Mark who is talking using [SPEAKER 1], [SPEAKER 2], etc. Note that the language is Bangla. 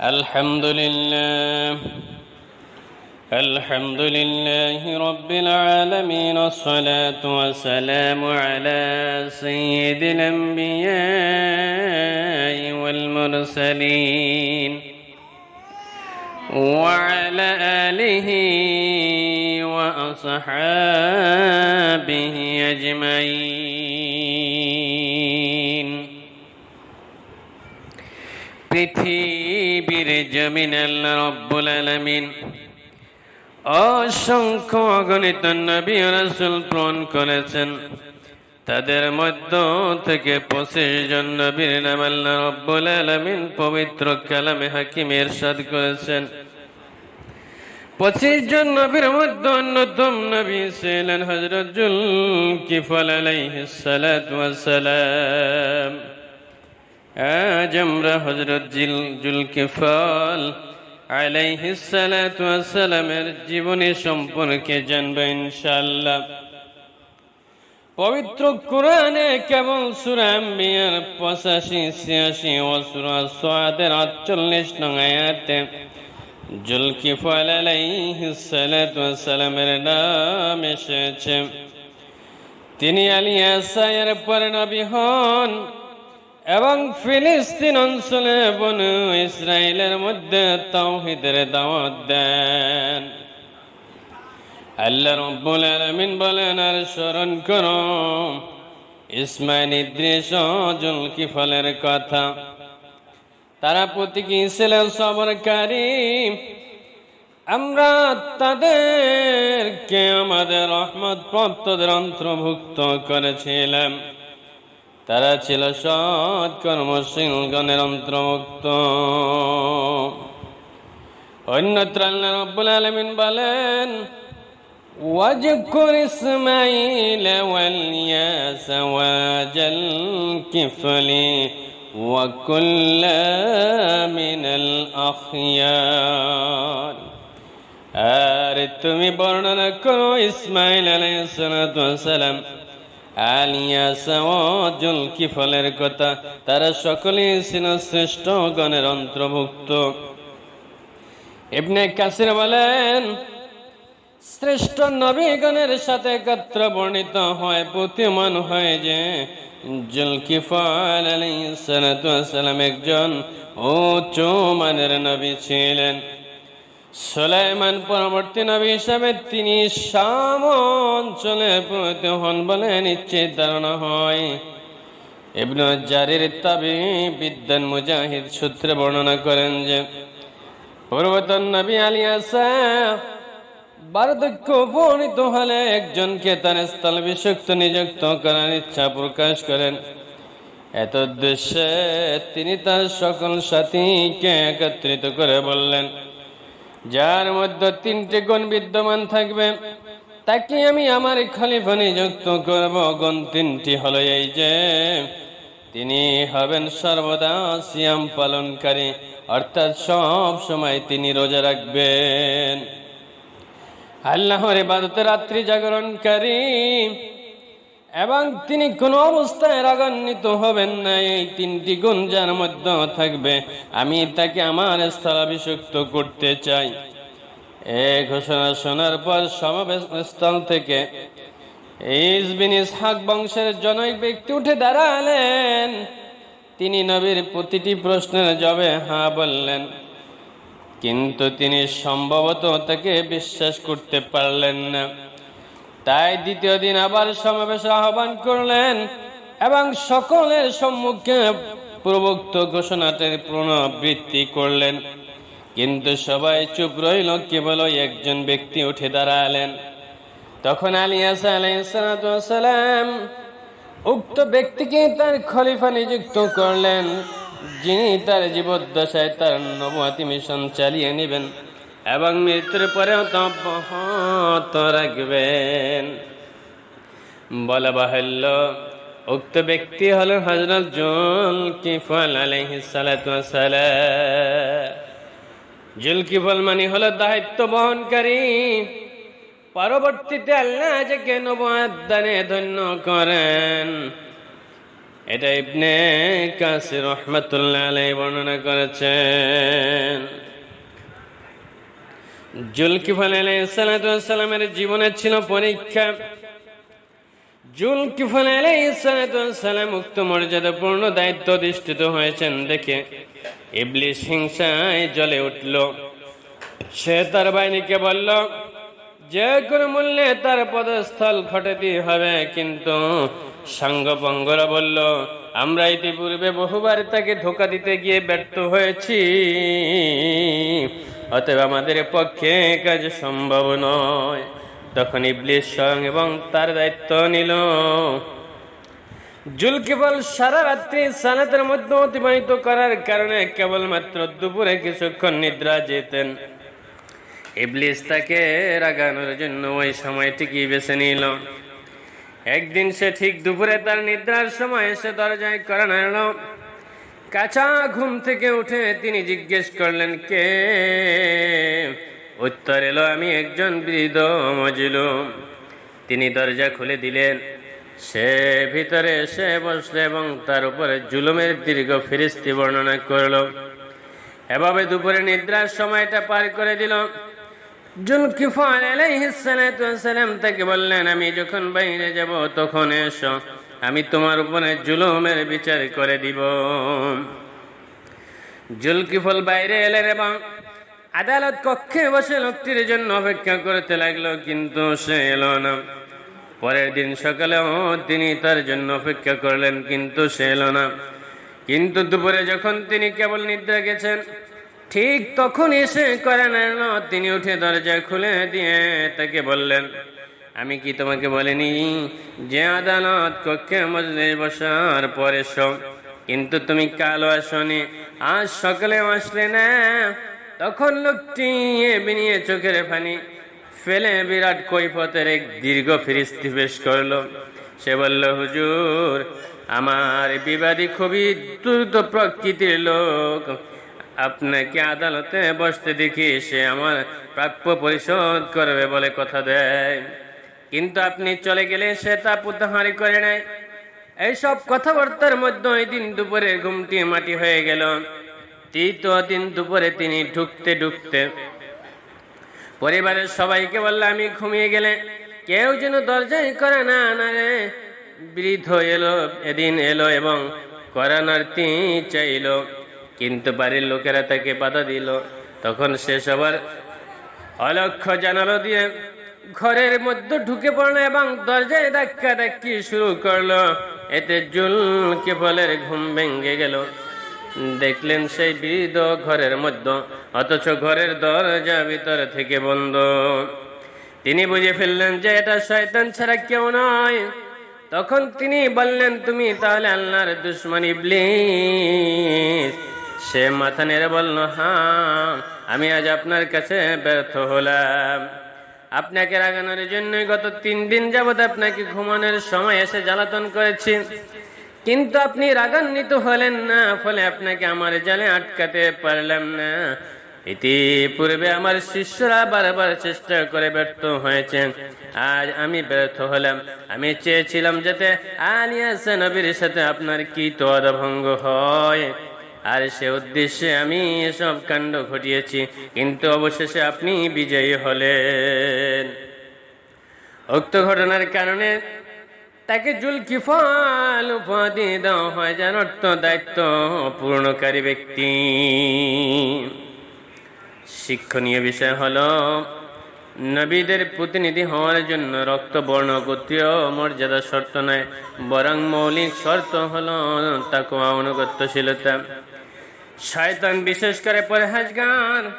[SPEAKER 1] الحمد لله الحمد لله رب العالمين والصلاة والسلام على سيد الأنبياء والمرسلين وعلى آله وأصحابه أجمعين পৃথিবীর জমিন রব্বুল আলামিন। অসংখ্য অগণিত নবী রাসূল প্রেরণ করেছেন। তাদের মধ্য থেকে পঁচিশ জন নবীর নাম আল্লাহ রব্বুল আলামিন পবিত্র কালামে হাকিম এরশাদ করেছেন। পঁচিশ জন নবীর মধ্যে অন্যতম নবী ছিলেন হজরত জুল কিফল আলাইহিস সালাম। আজ আমরা হজরত জিল, জুলকিফল আলাইহিসালামের জীবনী সম্পর্কে জানব ইনশাল্লাহ পবিত্র কোরআনে কেবল সুরাম্বিয়ার পঁচাশি, ছিয়াশি ও সুরা সোয়াদের আটচল্লিশ নং আয়াতে জুলকিফল আলাইহিসালামের নাম এসেছে। তিনি আলিয়াসায়ের পরে নবী হন। এবং ফিলিস্তিন অঞ্চলে বন ইসরায়েলের মধ্যে তাওহিদের দাওয়াত দেন। আল্লাহ রব্বুল আলামিন বলেন, আর স্মরণ করো, ইসমাইল ইদ্রিস জুলকিফলের কথা। তারা প্রতীকী ছিলেন সবরকারী। আমরা তাদেরকে আমাদের রহমত প্রাপ্তদের অন্তর্ভুক্ত করেছিলাম। তারা ছিল সৎ কর্মশীলগণের অন্তর্ভুক্ত অন্যত্র আল্লাহ রব্বুল আলমিন বলেন واذكر إسماعيل والياس وذا الكفل وكلا من الأخيار আর তুমি বর্ণনা করো ইসমাইল আলাইহিস সালাম আলিয়াসল কিফলের কথা, তারা সকলেই ছিল শ্রেষ্ঠ গণের অন্তর্ভুক্ত। ইবনে কাসির বলেন, শ্রেষ্ঠ নবীগণের সাথে একত্র বর্ণিত হয় প্রতিমান হয় যে জুলকিফল আলাইসালাম একজন উচ্চ মানের নবী ছিলেন। সুলাইমান পরবর্তী নবী হিসাবে তিনি শাম অঞ্চলে পরিণত হন বলে নিশ্চিত ধারণা হয়। ইবনু জারির তাবি বিদ্যান মুজাহিদ সূত্রে বর্ণনা করেন যে, পূর্বতন নবী আলী আসা বার্ধক্য উপনীত হলে একজনকে তার স্থল বিশুক্ত নিযুক্ত করার ইচ্ছা প্রকাশ করেন। এত উদ্দেশ্যে তিনি তার সকল সাথীকে একত্রিত করে বললেন যার মধ্যে তিনটি গুণ বিদ্যমান থাকবে, তাকে আমি আমার খলিফা নিযুক্ত করব। গুণ তিনটি হলো এই যে, তিনি হবেন সর্বদা সিয়াম পালনকারী, অর্থাৎ সব সময় তিনি রোজা রাখবেন। আল্লাহর ইবাদতে রাত্রি জাগরণকারী এবং তিনি কোনো অবস্থায় রাগান্বিত হবেন না। এই তিনটি গুণ যার মধ্যে থাকবে। আমি তাকে আমার স্থলাভিষিক্ত করতে চাই। এ ঘোষণা শোনার পর সমাবেশ স্থল থেকে ইসবিন ইসহাক বংশের জনক ব্যক্তি উঠে দাঁড়ালেন। তিনি নবীর প্রতিটি প্রশ্নের জবে হ্যাঁ বললেন। কিন্তু তিনি সম্ভবত তাকে বিশ্বাস করতে পারলেন না। তাই দ্বিতীয় দিন আবার সমাবেশ আহ্বান করলেন এবং সকলের সম্মুখে প্রবক্ত ঘোষণাটির পুনরাবৃত্তি করলেন। কিন্তু সবাই চুপ রইল, কেবল একজন ব্যক্তি উঠে দাঁড়ালেন। তখন আলিয়াসা আলাইসালাম উক্ত ব্যক্তিকে তার খলিফা নিযুক্ত করলেন, যিনি তার জীবদ্দশায় তার নবহাতি মিশন চালিয়ে নেবেন। এবং মৃত্যুর পরেও তপহত রাখবেন। বলা বাহুল্য, উক্ত ব্যক্তি হলেন হজরত জুল কিফল আলহিসালাম জুল কিফল মানে হলো দায়িত্ব বহনকারী। পরবর্তীতে আল্লাহ যাকে নবাদানে ধন্য করেন। এটা ইবনে কাসির রহমতুল্লাহ আলাই বর্ণনা করেছেন। জুলকিফল আলাইসালামের জীবনে ছিল পরীক্ষা। জুলকিফল আলাইসালাম উক্ত মর্যাদাপূর্ণ দায়িত্ব অধিষ্ঠিত হয়েছেন দেখে ইবলিশ হিংসায় জ্বলে উঠল। সে তার বাহিনীকে বলল, যে কোনো মূল্যে তার পদস্থল ঘটাতে হবে। কিন্তু সাঙ্গপঙ্গরা বলল, আমরা ইতিপূর্বে বহুবার তাকে ধোকা দিতে গিয়ে ব্যর্থ হয়েছি। অতএব আমাদের পক্ষে কাজ সম্ভব নয়। তখন ইবলিশ স্বয়ং এবং তার দায়িত্ব নিল। জুলকিবল সারা রাত্রি সালাতের মধ্যে অতিবাহিত করার কারণে কেবলমাত্র দুপুরে কিছুক্ষণ নিদ্রা যেতেন। ইবলিস তাকে রাগানোর জন্য ওই সময়টিকে বেছে নিল। একদিন সে ঠিক দুপুরে তার নিদ্রার সময় এসে দরজায় করা নাড়ল। কাঁচা ঘুম থেকে উঠে তিনি জিজ্ঞেস করলেন, কে? উত্তর এলো, আমি একজন বৃদ্ধ মজলুম। তিনি দরজা খুলে দিলেন। সে ভিতরে এসে বসল এবং তার উপরে জুলুমের দীর্ঘ ফিরিস্তি বর্ণনা করল। এভাবে দুপুরে নিদ্রার সময়টা পার করে দিল। জুলকিফল তাকে বললেন, আমি যখন বাইরে যাব তখন এসো। আমি তোমার উপরে জুলুমের বিচার করে দিব। জুলকিফল বাইরে এলেন এবং আদালত কক্ষে বসে লোকটির জন্য অপেক্ষা করতে লাগল, কিন্তু সে এলো না। পরের দিন সকালেও তিনি তার জন্য অপেক্ষা করলেন, কিন্তু সে এলো না। কিন্তু দুপুরে যখন তিনি কেবল নিদ্রা গেছেন, ঠিক তখন এসে করে নাড়ল তিনি উঠে দরজা খুলে দিয়ে তাকে বললেন আমি কি তোমাকে বলিনি যে আদালত কক্ষে মজলিস বসার পরে এসো কিন্তু তুমি কালো আসনি, আজ সকালে আসলে না। তখন লোকটি বিনিয়ে চোখের ফানি ফেলে বিরাট কৈফতের এক দীর্ঘ ফিরিস্তি পেশ করল। সে বলল, হুজুর, আমার বিবাদী খুবই দ্রুত প্রকৃতির লোক। আপনাকে আদালতে বসতে দেখি, সে আমার প্রাপ্য পরিশোধ করবে বলে কথা দেয়। কিন্তু আপনি চলে গেলে সে তা পুতাহারি করে নেয়। এইসব কথাবার্তার মধ্যে ওই দিন দুপুরে ঘুমটি মাটি হয়ে গেল। তৃতীয় দিন দুপুরে তিনি ঢুকতে ঢুকতে পরিবারের সবাইকে বলল, আমি ঘুমিয়ে গেলে কেউ যেন দরজাই করে না না রে বৃদ্ধ এলো, এদিন এলো এবং করানার্থী চাইল, কিন্তু বাড়ির লোকেরা তাকে বাধা দিল। তখন সে সবার অলক্ষ্য জানালো দিয়ে ঘরের মধ্যে ঢুকে পড়ল এবং দরজায় ধাক্কা ধাক্কি শুরু করল। এতে জুল কেবলের ঘুম ভেঙে গেল। দেখলেন সেই বৃদ্ধ ঘরের মধ্যে, অথচ ঘরের দরজা ভিতর থেকে বন্ধ। তিনি বুঝে ফেললেন যে এটা শয়তান ছাড়া কেউ নয়। তখন তিনি বললেন, তুমি তাহলে আল্লাহর দুশ্মন ইবলিস। সে মাথা নেড়ে বলল হ্যাঁ আমি আজ আপনার কাছে ব্যর্থ হলাম। আপনাকে রাগানোর জন্যই গত তিন দিন যাবৎ আপনাকে ঘুমানোর সময় এসে জ্বালাতন করেছি। কিন্তু আপনি রাগান্বিত হলেন না, ফলে আপনাকে আমার জালে আটকাতে পারলাম না। ইতিপূর্বে আমার শিষ্যরা বারবার চেষ্টা করে ব্যর্থ হয়েছে। আজ আমি ব্যর্থ হলাম। আমি চেয়েছিলাম যাতে আলিয়াসে নবীর সাথে আপনার কি ভঙ্গ হয়। আর সে উদ্দেশ্যে আমি এসব কাণ্ড ঘটিয়েছি, কিন্তু অবশেষে আপনি বিজয়ী হলেন। উক্ত ঘটনার কারণে তাকে জুলকিফল উপাধি দেওয়া হয়, যার অর্থ দায়িত্ব পূর্ণকারী ব্যক্তি। শিক্ষণীয় বিষয় হলো নবীদের প্রতিনিধি হওয়ার জন্য রক্ত, বর্ণ, গোত্রীয় মর্যাদা শর্ত নয়। বরং মৌলিক শর্ত হল তাকে অনুগত্যশীলতা। শয়তান বিশেষ করে পরহেজগার।